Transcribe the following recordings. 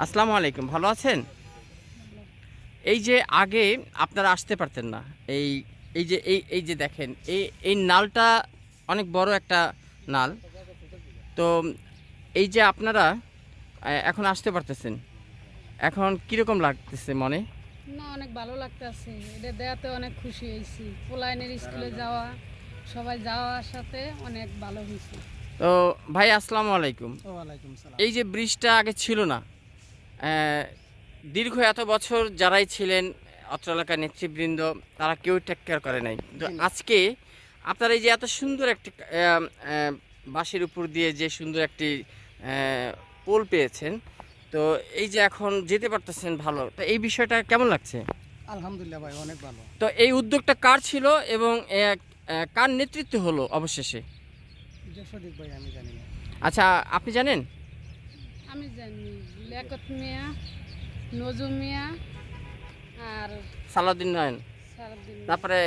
আসসালামু আলাইকুম ভালো আছেন? এই যে আগে আপনারা আসতে পারতেন না এই এই যে এই এই যে দেখেন এই এই নালটা অনেক বড় একটা নাল। তো এই যে আপনারা এখন আসতে পারতেছেন এখন কীরকম লাগতেছে মনে? না অনেক ভালো লাগতেছে এটা দেখাতে অনেক খুশি হয়েছি। পোলাইনের স্কুলে যাওয়া সবাই যাওয়ার সাথে অনেক ভালো হয়েছে। তো ভাই আসসালামু আলাইকুম। এই যে ব্রিজটা আগে ছিল না দীর্ঘ এত বছর যারাই ছিলেন অত্র এলাকার নেতৃবৃন্দ তারা কেউ টেক কেয়ার করে নাই। তো আজকে আপনারা এই যে এত সুন্দর একটি বাঁশের উপর দিয়ে যে সুন্দর একটি পোল পেয়েছেন তো এই যে এখন যেতে পারতেছেন ভালো তো এই বিষয়টা কেমন লাগছে? আলহামদুলিল্লাহ ভাই অনেক ভালো। তো এই উদ্যোগটা কার ছিল এবং কার নেতৃত্বে হলো অবশেষে? ভাই আমি জানি না। আচ্ছা আপনি জানেন? আমি জানি লেকত মিয়া নজু মিয়া আর সালাউদ্দিন নয়ন। তারপরে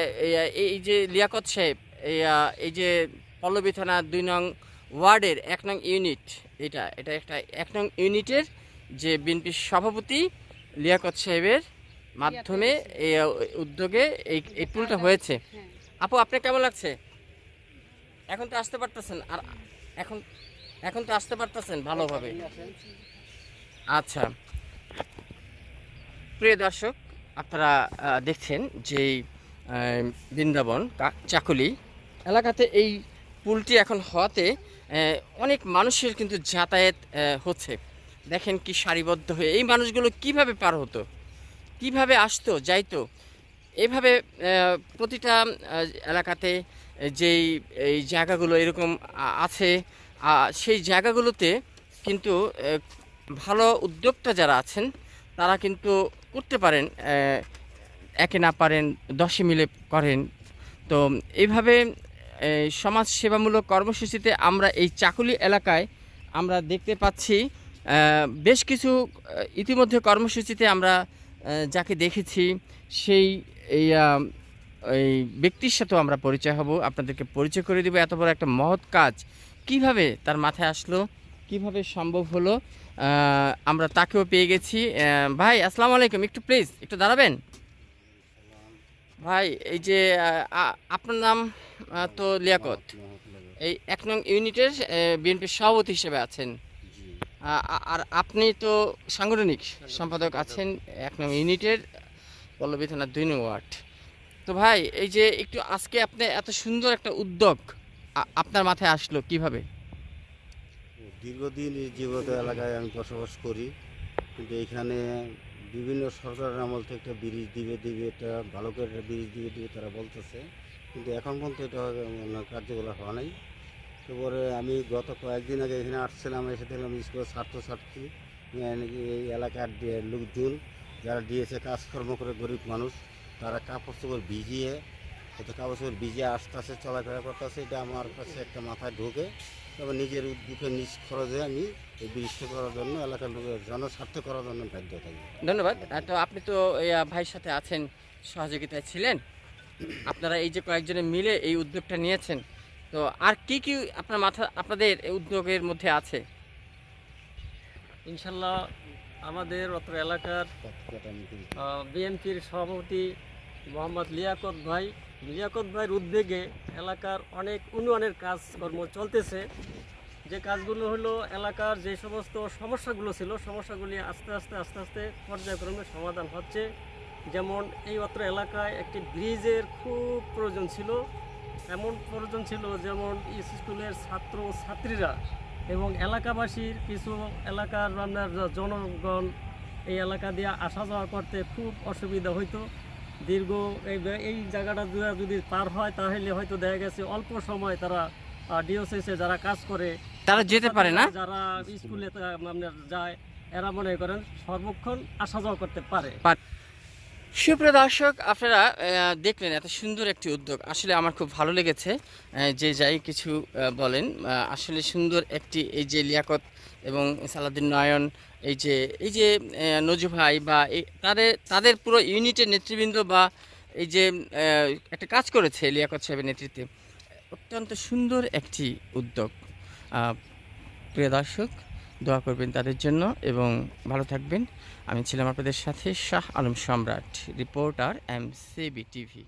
এই- যে লিয়াকত সাহেব এই যে পল্লবী থানা দুই নং ওয়ার্ডের এক নং ইউনিট এটা এটা একটা এক নং ইউনিটের যে বিএনপি সভাপতি লিয়াকত সাহেবের মাধ্যমে এই উদ্যোগে এই এই পুলটা হয়েছে। হ্যাঁ আপু আপনার কেমন লাগছে? এখন তো আসতে পারতেছেন আর এখন এখন তো আসতে পারতেছেন ভালোভাবে। আচ্ছা। প্রিয় দর্শক, আপনারা দেখছেন যে বৃন্দাবন চাকুলি এলাকাতে এই পুলটি এখন হওয়াতে অনেক মানুষের কিন্তু যাতায়াত হচ্ছে। দেখেন কি সারিবদ্ধ হয়ে এই মানুষগুলো কীভাবে পার হতো? কীভাবে আসতো, যাইতো? এভাবে প্রতিটা এলাকাতে যেই, এই জায়গাগুলো এরকম আছে সেই জায়গাগুলোতে কিন্তু ভালো উদ্যোক্তা যারা আছেন, তারা কিন্তু করতে পারেন একে না পারেন, দশে মিলে করেন। তো এইভাবে এই সমাজ সেবামূলক কর্মসূচিতে আমরা এই চাকুলি এলাকায় আমরা দেখতে পাচ্ছি বেশ কিছু ইতিমধ্যে কর্মসূচিতে আমরা যাকে দেখেছি, সেই এই এই ব্যক্তির সাথেও আমরা পরিচয় হব। আপনাদেরকে পরিচয় করে দেবো। এত বড় একটা মহৎ কাজ কীভাবে তার মাথায় আসলো? কীভাবে সম্ভব হলো? আমরা তাকেও পেয়ে গেছি। ভাই আসসালামু আলাইকুম। একটু প্লিজ একটু দাঁড়াবেন? ভাই এই যে আপনার নাম তো লিয়াকত। এই এক নং ইউনিটের বিএনপির সভাপতি হিসেবে আছেন। আর আপনি তো সাংগঠনিক সম্পাদক আছেন এক নং ইউনিটের পল্লবী থানার দুই নং ওয়ার্ড। তো ভাই এই যে একটু আজকে আপনি এত সুন্দর একটা উদ্যোগ আপনার মাথায় আসলো কীভাবে? দীর্ঘদিন এই জীবত এলাকায় আমি বসবাস করি, কিন্তু এখানে বিভিন্ন সরকারের আমল থেকে একটা ব্রিজ দিবে দিবে, একটা ভালো করে একটা ব্রিজ দিবে দিবে তারা বলতেছে। কিন্তু এখন পর্যন্ত এটা মানে কার্যকলাপ হওয়া নাই। তারপরে আমি গত কয়েকদিন আগে এখানে আসছিলাম, এসে দেখলাম স্কুলের ছাত্রছাত্রী নাকি এই এলাকার লোকজন, যারা দিয়েছে কাজকর্ম করে গরিব মানুষ, তারা কাপড় চোপড় ভিজিয়ে হয়তো চোপড় ভিজিয়ে আসতে আসতে চলাফেরা করতেছে এটা আমার কাছে একটা মাথায় ঢোকে। তবে নিজের উদ্যোগে নিজ খরচে আমি এই ব্রিজটা করার জন্য এলাকার লোকের জনস্বার্থে করার জন্য বাধ্য থাকি। ধন্যবাদ। তো আপনি তো এই ভাইয়ের সাথে আছেন সহযোগিতায় ছিলেন। আপনারা এই যে কয়েকজনে মিলে এই উদ্যোগটা নিয়েছেন তো আর কি কি আপনার মাথা আপনাদের এই উদ্যোগের মধ্যে আছে? ইনশাল্লাহ আমাদের অত এলাকার। বিএনপির সভাপতি মোহাম্মদ লিয়াকত ভাই। লিয়াকত ভাইয়ের উদ্যোগে এলাকার অনেক উন্নয়নের কাজকর্ম চলতেছে। যে কাজগুলো হলো এলাকার যে সমস্ত সমস্যাগুলো ছিল, সমস্যাগুলি আস্তে আস্তে আস্তে আস্তে পর্যায়ক্রমে সমাধান হচ্ছে। যেমন এই অত্র এলাকায় একটি ব্রিজের খুব প্রয়োজন ছিল। এমন প্রয়োজন ছিল যেমন স্কুলের ছাত্র ছাত্রীরা এবং এলাকাবাসীর কিছু এলাকার আপনার জনগণ এই এলাকা দিয়ে আসা যাওয়া করতে খুব অসুবিধা হইতো। দীর্ঘ এই এই জায়গাটা যদি পার হয় তাহলে হয়তো দেখা গেছে অল্প সময় তারা ডিওসিসে যারা কাজ করে তারা যেতে পারে না? যারা স্কুলে আপনার যায় এরা মনে করেন সর্বক্ষণ আসা যাওয়া করতে পারে। সুপ্রিয় দর্শক আপনারা দেখলেন এত সুন্দর একটি উদ্যোগ। আসলে আমার খুব ভালো লেগেছে যে যাই কিছু বলেন আসলে সুন্দর একটি এই যে লিয়াকত এবং সালাদিন নয়ন এই যে এই যে নজু ভাই বা তাদের তাদের পুরো ইউনিটের নেতৃবৃন্দ বা এই যে একটা কাজ করেছে লিয়াকত সাহেবের নেতৃত্বে। অত্যন্ত সুন্দর একটি উদ্যোগ। প্রিয় দর্শক, দোয়া করবেন তাদের জন্য এবং ভালো থাকবেন। আমি ছিলাম আপনাদের সাথে শাহ আলম সম্রাট, রিপোর্টার, এম সিবি টিভি।